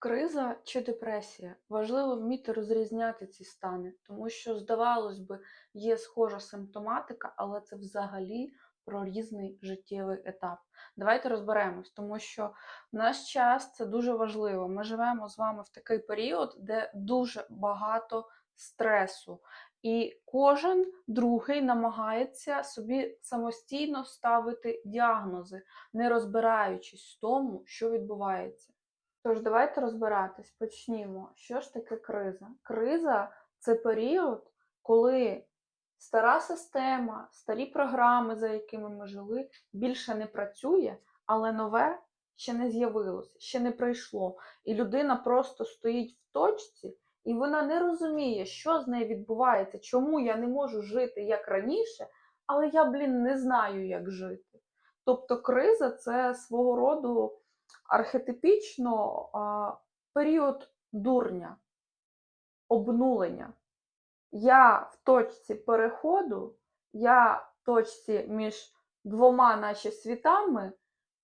Криза чи депресія? Важливо вміти розрізняти ці стани, тому що, здавалось би, є схожа симптоматика, але це взагалі про різний життєвий етап. Давайте розберемось, тому що в наш час це дуже важливо. Ми живемо з вами в такий період, де дуже багато стресу, і кожен другий намагається собі самостійно ставити діагнози, не розбираючись в тому, що відбувається. Тож давайте розбиратись. Почнімо. Що ж таке криза? Криза це період, коли стара система, старі програми, за якими ми жили, більше не працює, але нове ще не з'явилося, ще не прийшло. І людина просто стоїть в точці, і вона не розуміє, що з нею відбувається, чому я не можу жити як раніше, але я, блін, не знаю, як жити. Тобто криза це свого роду архетипічно період дурня, обнулення. Я в точці переходу, я в точці між двома наче світами,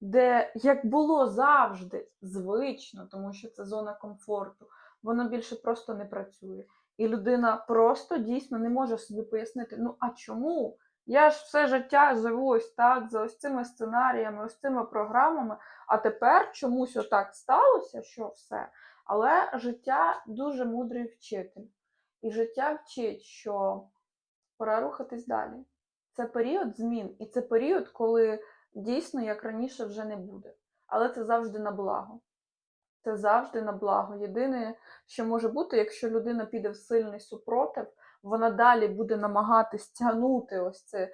де як було завжди звично, тому що це зона комфорту, воно більше просто не працює. І людина просто дійсно не може собі пояснити, ну а чому? Я ж все життя живу ось так, за ось цими сценаріями, ось цими програмами, а тепер чомусь отак сталося, що все. Але життя дуже мудрий вчитель. І життя вчить, що пора рухатись далі. Це період змін, і це період, коли дійсно, як раніше, вже не буде. Але це завжди на благо. Це завжди на благо. Єдине, що може бути, якщо людина піде в сильний супротив, вона далі буде намагатись тягнути ось цей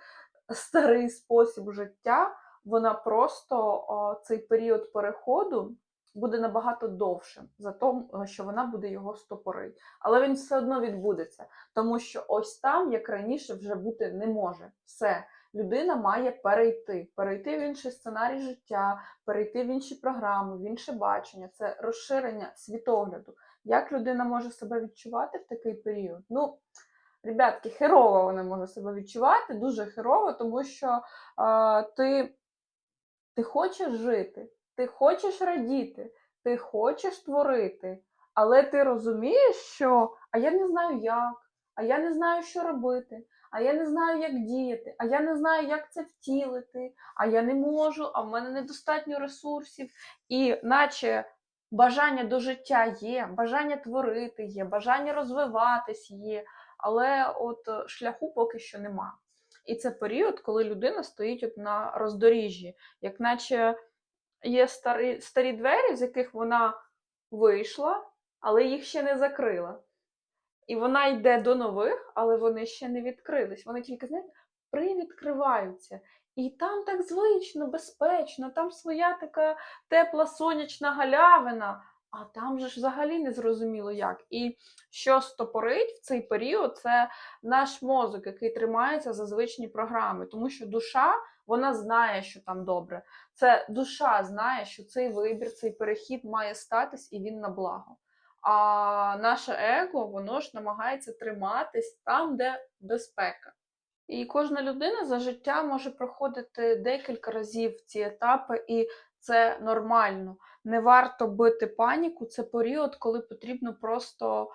старий спосіб життя, вона просто о, цей період переходу буде набагато довшим за те, що вона буде його стопорити. Але він все одно відбудеться, тому що ось там, як раніше, вже бути не може. Все. Людина має перейти, перейти в інший сценарій життя, перейти в інші програми, в інше бачення. Це розширення світогляду. Як людина може себе відчувати в такий період? Ну, ребятки, херово вона може себе відчувати, дуже херово, тому що а, ти, ти хочеш жити, ти хочеш радіти, ти хочеш творити, але ти розумієш, що а я не знаю як, а я не знаю, що робити, а я не знаю, як діяти, а я не знаю, як це втілити, а я не можу, а в мене недостатньо ресурсів, і наче. Бажання до життя є, бажання творити є, бажання розвиватись є, але от е, шляху поки що нема. І це період, коли людина стоїть от на роздоріжжі, як наче є старі, старі двері, з яких вона вийшла, але їх ще не закрила. І вона йде до нових, але вони ще не відкрились. Вони тільки, знаєте, привідкриваються. І там так звично, безпечно, там своя така тепла сонячна галявина, а там же ж взагалі не зрозуміло як. І що стопорить в цей період, це наш мозок, який тримається за звичні програми, тому що душа вона знає, що там добре. Це душа знає, що цей вибір, цей перехід має статись і він на благо. А наше его, воно ж намагається триматись там, де безпека. І кожна людина за життя може проходити декілька разів ці етапи, і це нормально. Не варто бити паніку. Це період, коли потрібно просто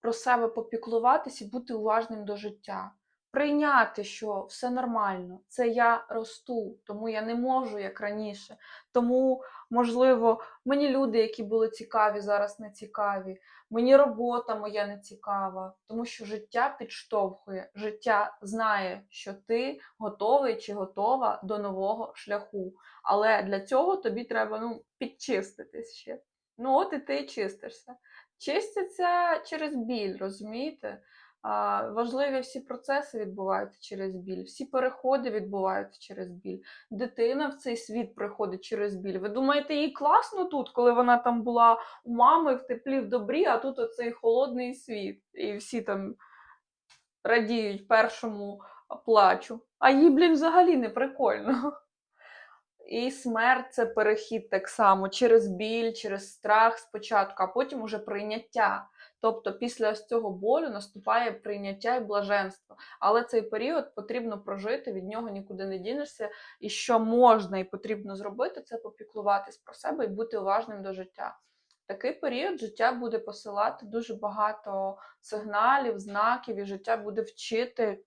про себе попіклуватись і бути уважним до життя. Прийняти, що все нормально, це я росту, тому я не можу як раніше. Тому, можливо, мені люди, які були цікаві, зараз не цікаві. Мені робота моя не цікава, тому що життя підштовхує, життя знає, що ти готовий чи готова до нового шляху. Але для цього тобі треба ну, підчиститись ще. Ну, от і ти чистишся. Чистяться через біль, розумієте? Важливі всі процеси відбуваються через біль, всі переходи відбуваються через біль. Дитина в цей світ приходить через біль. Ви думаєте, їй класно тут, коли вона там була у мами в теплі, в добрі, а тут оцей холодний світ, і всі там радіють першому плачу. А їй, блін, взагалі не прикольно. І смерть це перехід так само через біль, через страх спочатку, а потім уже прийняття. Тобто після цього болю наступає прийняття і блаженство. Але цей період потрібно прожити, від нього нікуди не дінешся. І що можна і потрібно зробити, це попіклуватись про себе і бути уважним до життя. такий період життя буде посилати дуже багато сигналів, знаків, і життя буде вчити,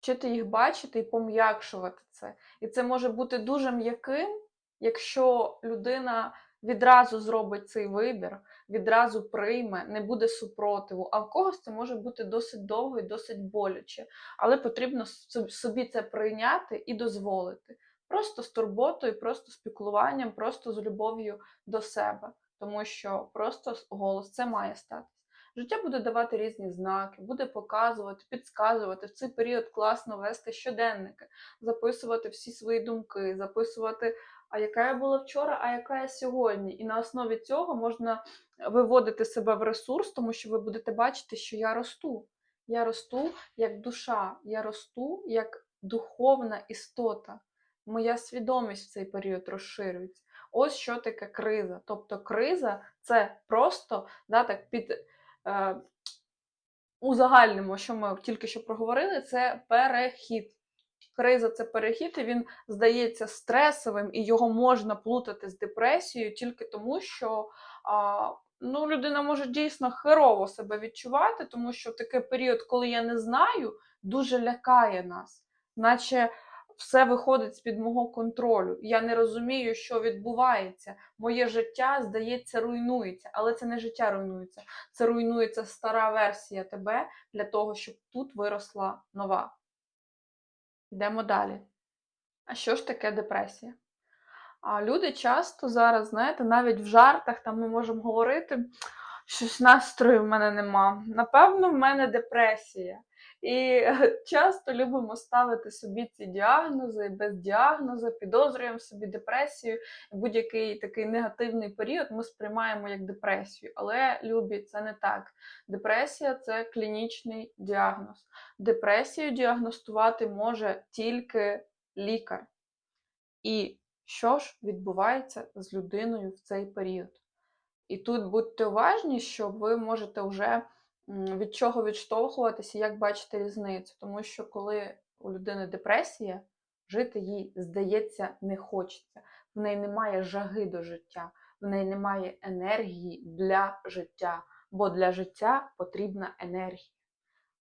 вчити їх бачити і пом'якшувати це. І це може бути дуже м'яким, якщо людина відразу зробить цей вибір, відразу прийме, не буде супротиву. А в когось це може бути досить довго і досить боляче. Але потрібно собі це прийняти і дозволити. Просто з турботою, просто з просто з любов'ю до себе. Тому що просто голос це має статись. Життя буде давати різні знаки, буде показувати, підказувати. В цей період класно вести щоденники, записувати всі свої думки, записувати, а яка я була вчора, а яка я сьогодні. І на основі цього можна виводити себе в ресурс, тому що ви будете бачити, що я росту. Я росту як душа, я росту як духовна істота. Моя свідомість в цей період розширюється. Ось що таке криза. Тобто криза це просто да, так під е, узагальнимо, що ми тільки що проговорили, це перехід. Криза це перехід, і він здається стресовим, і його можна плутати з депресією тільки тому, що а, ну, людина може дійсно херово себе відчувати, тому що такий період, коли я не знаю, дуже лякає нас, наче все виходить з-під мого контролю. Я не розумію, що відбувається. Моє життя, здається, руйнується, але це не життя руйнується, це руйнується стара версія тебе для того, щоб тут виросла нова. Йдемо далі. А що ж таке депресія? А люди часто зараз, знаєте, навіть в жартах там ми можемо говорити, щось настрою в мене нема. Напевно, в мене депресія. І часто любимо ставити собі ці діагнози без діагнозу, підозрюємо собі депресію. Будь-який такий негативний період ми сприймаємо як депресію. Але любі, це не так. Депресія це клінічний діагноз. Депресію діагностувати може тільки лікар. І що ж відбувається з людиною в цей період? І тут будьте уважні, що ви можете вже від чого відштовхуватися, як бачите різницю. Тому що коли у людини депресія, жити їй, здається, не хочеться. В неї немає жаги до життя, в неї немає енергії для життя, бо для життя потрібна енергія.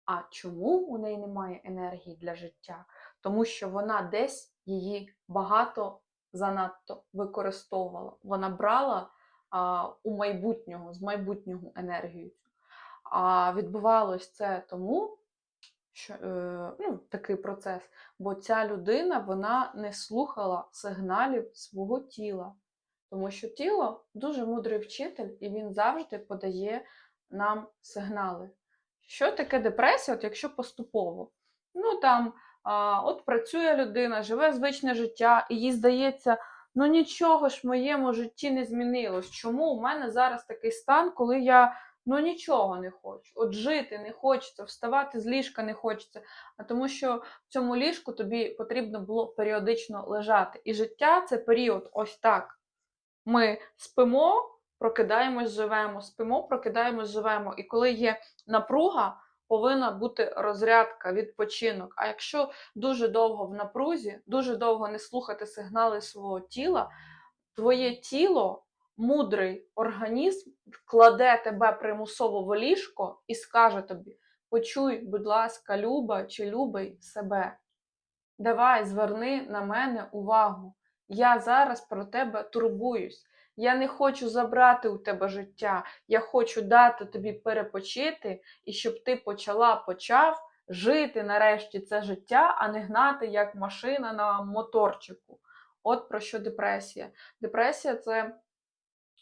А чому у неї немає енергії для життя? Тому що вона десь її багато занадто використовувала. Вона брала а, у майбутнього, з майбутнього енергію. А відбувалось це тому, що е, ну, такий процес, бо ця людина вона не слухала сигналів свого тіла. Тому що тіло дуже мудрий вчитель, і він завжди подає нам сигнали. Що таке депресія, от якщо поступово? Ну там, а, от працює людина, живе звичне життя, і їй здається, ну нічого ж в моєму житті не змінилось. Чому у мене зараз такий стан, коли я ну нічого не хочу? От жити не хочеться, вставати з ліжка не хочеться. А тому що в цьому ліжку тобі потрібно було періодично лежати. І життя це період ось так. Ми спимо, прокидаємось, живемо, спимо, прокидаємось, живемо. І коли є напруга, повинна бути розрядка, відпочинок. А якщо дуже довго в напрузі, дуже довго не слухати сигнали свого тіла, твоє тіло, мудрий організм, вкладе тебе примусово в ліжко і скаже тобі: почуй, будь ласка, люба чи любий себе. Давай, зверни на мене увагу. Я зараз про тебе турбуюсь. Я не хочу забрати у тебе життя. Я хочу дати тобі перепочити, і щоб ти почала почав жити нарешті це життя, а не гнати як машина на моторчику. От про що депресія. Депресія це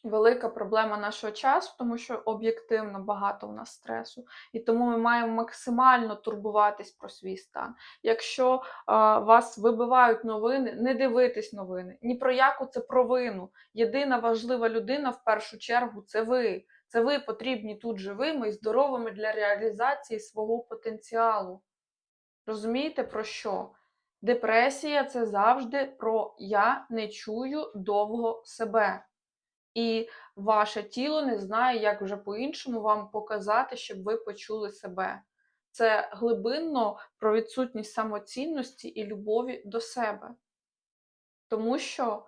велика проблема нашого часу, тому що об'єктивно багато у нас стресу. І тому ми маємо максимально турбуватись про свій стан. Якщо а, вас вибивають новини, не дивитись новини. Ні про яку це провину. Єдина важлива людина в першу чергу це ви. Це ви потрібні тут живими і здоровими для реалізації свого потенціалу. Розумієте про що? Депресія це завжди про я не чую довго себе. І ваше тіло не знає, як вже по-іншому вам показати, щоб ви почули себе. Це глибинно про відсутність самоцінності і любові до себе. Тому що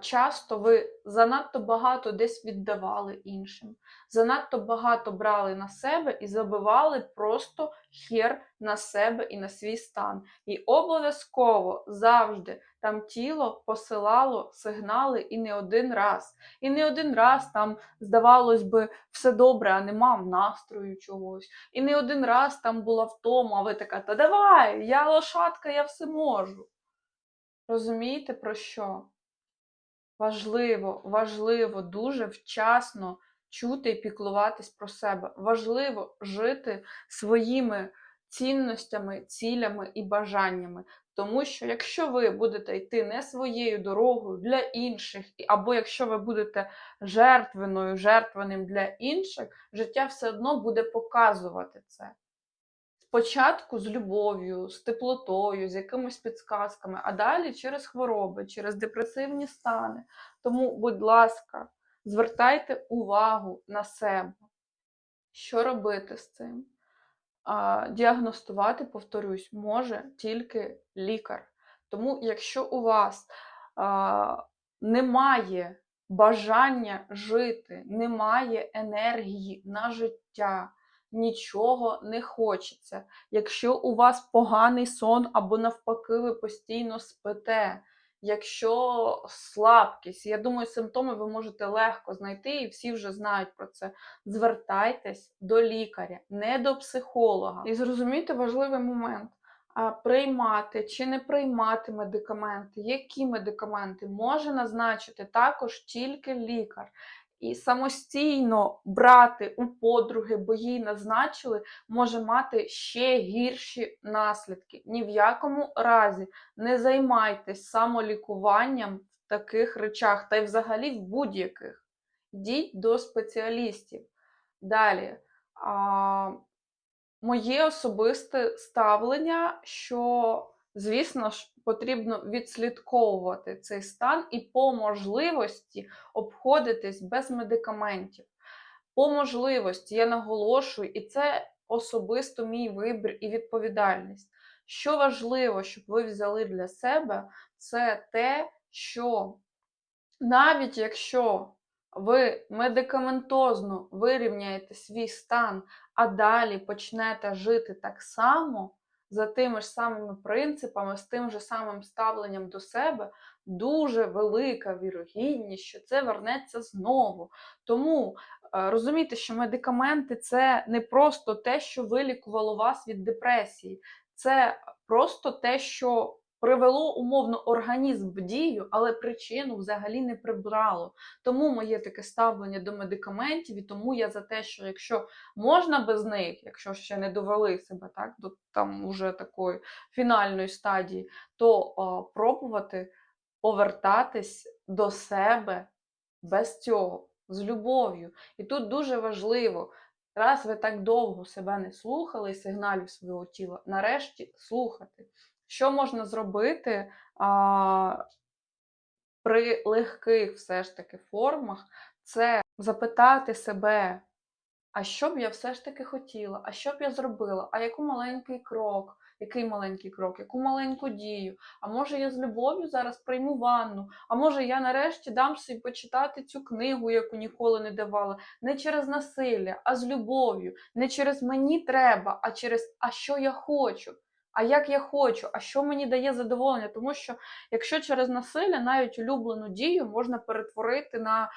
часто ви занадто багато десь віддавали іншим, занадто багато брали на себе і забивали просто хер на себе і на свій стан. І обов'язково завжди там тіло посилало сигнали і не один раз. І не один раз там, здавалось би, все добре, а не мав настрою чогось. І не один раз там була втома, а ви така, та давай, я лошадка, я все можу. Розумієте про що? Важливо, важливо дуже вчасно чути і піклуватись про себе. Важливо жити своїми цінностями, цілями і бажаннями. Тому що якщо ви будете йти не своєю дорогою для інших, або якщо ви будете жертвеною, жертвеним для інших, життя все одно буде показувати це. Спочатку з любов'ю, з теплотою, з якимись підсказками, а далі через хвороби, через депресивні стани. Тому, будь ласка, звертайте увагу на себе. Що робити з цим? Діагностувати, повторюсь, може тільки лікар. Тому, якщо у вас а, немає бажання жити, немає енергії на життя, нічого не хочеться. Якщо у вас поганий сон або навпаки, ви постійно спите, якщо слабкість, я думаю, симптоми ви можете легко знайти, і всі вже знають про це. Звертайтесь до лікаря, не до психолога. І зрозумійте важливий момент. Приймати чи не приймати медикаменти, які медикаменти може назначити також тільки лікар. І самостійно брати у подруги, бо їй назначили, може мати ще гірші наслідки. Ні в якому разі не займайтесь самолікуванням в таких речах, та й взагалі в будь-яких. Йдіть до спеціалістів. Далі. А, моє особисте ставлення, що, звісно ж, потрібно відслідковувати цей стан і по можливості обходитись без медикаментів. По можливості, я наголошую, і це особисто мій вибір і відповідальність. Що важливо, щоб ви взяли для себе, це те, що навіть якщо ви медикаментозно вирівняєте свій стан, а далі почнете жити так само, за тими ж самими принципами, з тим же самим ставленням до себе, дуже велика вірогідність, що це вернеться знову. Тому е, розумійте, що медикаменти це не просто те, що вилікувало вас від депресії, це просто те, що привело умовно організм в дію, але причину взагалі не прибрало. Тому моє таке ставлення до медикаментів, і тому я за те, що якщо можна без них, якщо ще не довели себе так, до там уже такої фінальної стадії, то о, пробувати повертатись до себе без цього, з любов'ю. І тут дуже важливо, раз ви так довго себе не слухали сигналів свого тіла, нарешті слухати. Що можна зробити а, при легких все ж таки формах, це запитати себе, а що б я все ж таки хотіла, а що б я зробила, а яку маленький крок, який маленький крок, яку маленьку дію, а може я з любов'ю зараз прийму ванну, а може я нарешті дам собі почитати цю книгу, яку ніколи не давала, не через насилля, а з любов'ю, не через мені треба, а через а що я хочу. А як я хочу, а що мені дає задоволення? Тому що якщо через насилля навіть улюблену дію можна перетворити на е,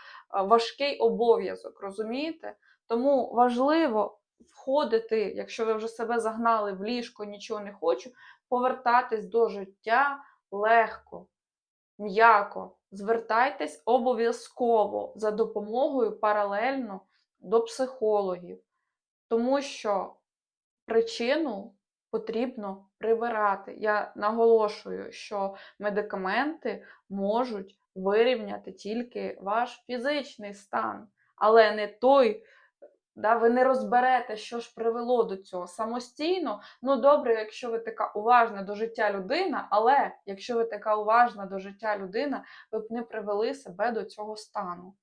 важкий обов'язок, розумієте? Тому важливо входити, якщо ви вже себе загнали в ліжко, нічого не хочу, повертатись до життя легко, м'яко. Звертайтесь обов'язково за допомогою паралельно до психологів, тому що причину потрібно прибирати. Я наголошую, що медикаменти можуть вирівняти тільки ваш фізичний стан, але не той. Да, ви не розберете, що ж привело до цього самостійно. Ну, добре, якщо ви така уважна до життя людина, але якщо ви така уважна до життя людина, ви б не привели себе до цього стану.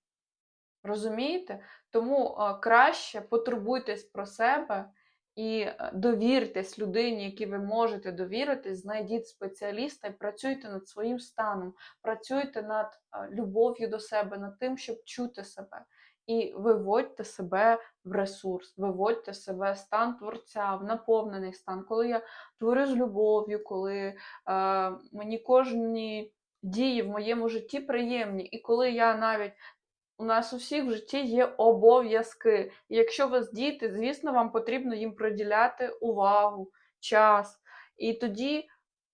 Розумієте? Тому е, краще потурбуйтесь про себе І е, довіртесь людині, якій ви можете довіритись, знайдіть спеціаліста і працюйте над своїм станом, працюйте над е, любов'ю до себе, над тим, щоб чути себе. І виводьте себе в ресурс, виводьте себе в стан творця, в наповнений стан. Коли я творю з любов'ю, коли е, мені кожні дії в моєму житті приємні, і коли я навіть у нас у всіх в житті є обов'язки. Якщо у вас діти, звісно, вам потрібно їм приділяти увагу, час. І тоді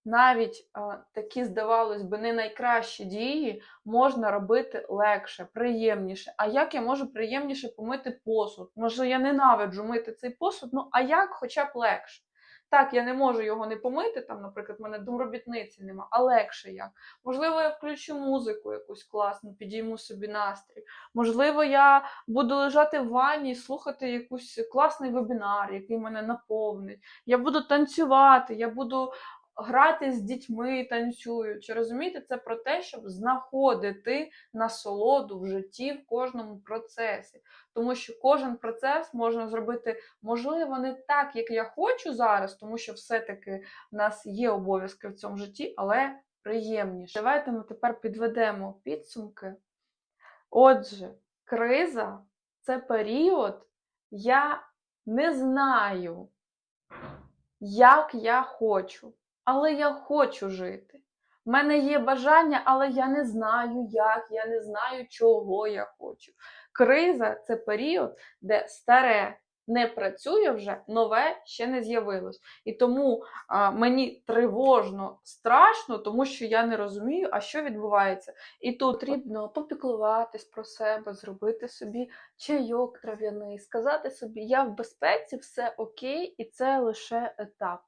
навіть а, такі, здавалось би, не найкращі дії можна робити легше, приємніше. А як я можу приємніше помити посуд? Може, я ненавиджу мити цей посуд, ну а як хоча б легше? Так, я не можу його не помити, там, наприклад, в мене домробітниці нема, а легше як. Можливо, я включу музику якусь класну, підійму собі настрій. Можливо, я буду лежати в ванні і слухати якийсь класний вебінар, який мене наповнить. Я буду танцювати, я буду грати з дітьми, танцюючи. Розумієте, це про те, щоб знаходити насолоду в житті в кожному процесі. Тому що кожен процес можна зробити, можливо, не так, як я хочу зараз, тому що все-таки в нас є обов'язки в цьому житті, але приємніше. Давайте ми тепер підведемо підсумки. Отже, криза це період, я не знаю, як я хочу, але я хочу жити. У мене є бажання, але я не знаю, як, я не знаю, чого я хочу. Криза це період, де старе не працює вже, нове ще не з'явилось. І тому а, мені тривожно, страшно, тому що я не розумію, а що відбувається. І тут потрібно попіклуватись про себе, зробити собі чайок трав'яний, сказати собі, я в безпеці, все окей, і це лише етап.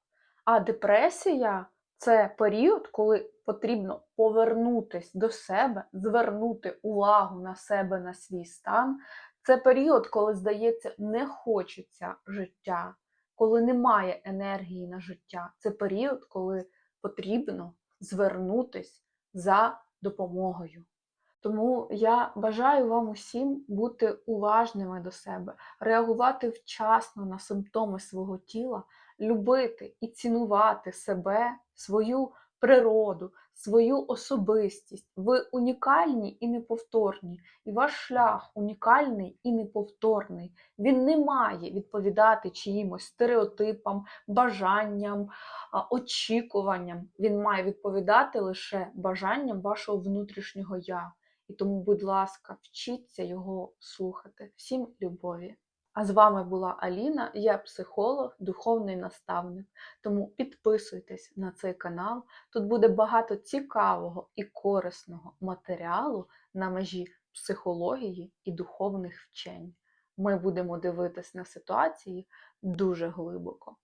А депресія це період, коли потрібно повернутись до себе, звернути увагу на себе, на свій стан. Це період, коли, здається, не хочеться життя, коли немає енергії на життя. Це період, коли потрібно звернутись за допомогою. Тому я бажаю вам усім бути уважними до себе, реагувати вчасно на симптоми свого тіла, любити і цінувати себе, свою природу, свою особистість. Ви унікальні і неповторні, і ваш шлях унікальний і неповторний. Він не має відповідати чиїмось стереотипам, бажанням, очікуванням. Він має відповідати лише бажанням вашого внутрішнього я. І тому, будь ласка, вчіться його слухати. Всім любові! А з вами була Аліна, я психолог, духовний наставник. Тому підписуйтесь на цей канал. Тут буде багато цікавого і корисного матеріалу на межі психології і духовних вчень. Ми будемо дивитись на ситуації дуже глибоко.